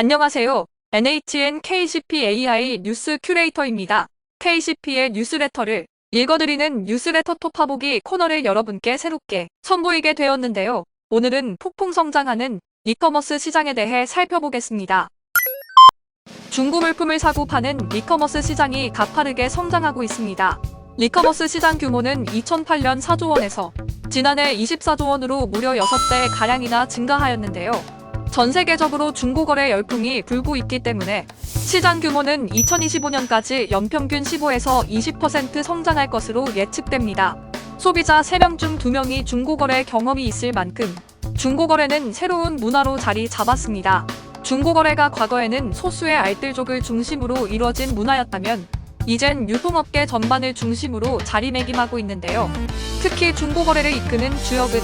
안녕하세요. NHN KCP AI 뉴스 큐레이터입니다. KCP의 뉴스레터를 읽어드리는 뉴스레터 톱파보기 코너를 여러분께 새롭게 선보이게 되었는데요. 오늘은 폭풍 성장하는 이커머스 시장에 대해 살펴보겠습니다. 중고 물품을 사고 파는 이커머스 시장이 가파르게 성장하고 있습니다. 이커머스 시장 규모는 2008년 4조 원에서 지난해 24조 원으로 무려 6배 가량이나 증가하였는데요. 전 세계적으로 중고거래 열풍이 불고 있기 때문에 시장 규모는 2025년까지 연평균 15에서 20% 성장할 것으로 예측됩니다. 소비자 3명 중 2명이 중고거래 경험이 있을 만큼 중고거래는 새로운 문화로 자리 잡았습니다. 중고거래가 과거에는 소수의 알뜰족을 중심으로 이루어진 문화였다면 이젠 유통업계 전반을 중심으로 자리매김하고 있는데요. 특히 중고거래를 이끄는 주역은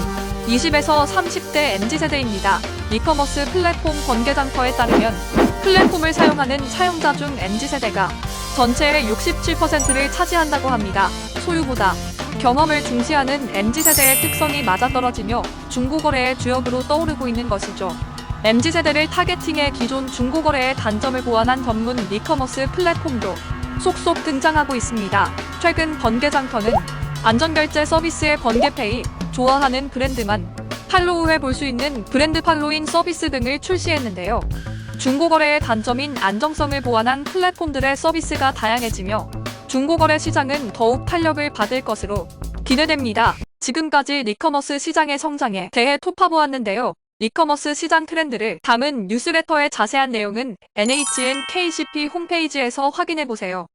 20에서 30대 MZ세대입니다. 이커머스 플랫폼 번개장터에 따르면 플랫폼을 사용하는 사용자 중 MZ세대가 전체의 67%를 차지한다고 합니다. 소유보다 경험을 중시하는 MZ세대의 특성이 맞아떨어지며 중고거래의 주역으로 떠오르고 있는 것이죠. MZ세대를 타겟팅해 기존 중고거래의 단점을 보완한 전문 이커머스 플랫폼도 속속 등장하고 있습니다. 최근 번개장터는 안전결제 서비스의 번개페이, 좋아하는 브랜드만 팔로우 후에 볼수 있는 브랜드 팔로잉 서비스 등을 출시했는데요. 중고거래의 단점인 안정성을 보완한 플랫폼들의 서비스가 다양해지며 중고거래 시장은 더욱 탄력을 받을 것으로 기대됩니다. 지금까지 리커머스 시장의 성장에 대해 톱파보았는데요. 리커머스 시장 트렌드를 담은 뉴스레터의 자세한 내용은 NHN KCP 홈페이지에서 확인해보세요.